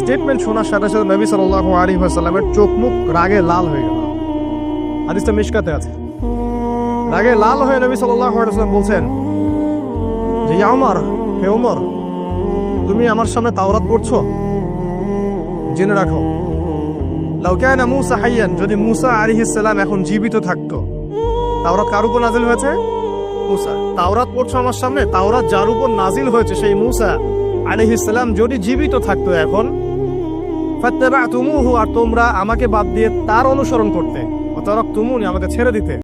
Statement শোনার সাথে সাথে নবী সাল্লাহ আলী সাল্লামের চোখ মুখ রাগে লাল হয়ে গেল। হাদিসটা মিশকাতে আছে। রাগে লাল হয়ে নবী সাল্লাহ সাল্লাম বলছেন, যে ওমর হে ওমর তুমি আমার সামনে তাওরাত পড়ছো? জেনে রাখো লাউকায়না মুসা হাইয়ান, যদি মুসা আলিহিস সালাম এখন জীবিত থাকতো, তাওরাত কার উপর নাজিল হয়েছে? মুসা। তাওরাত পড়ছো আমার সামনে, তাওরাত যার উপর নাজিল হয়েছে সেই মুসা আলহিসাল্লাম যদি জীবিত থাকতো এখন ফাত্তাবাতুমুহু আর তোমরা আমাকে বাদ দিয়ে তার অনুসরণ করতে। অতরক তুমুনি আমাকে ছেড়ে দিতে।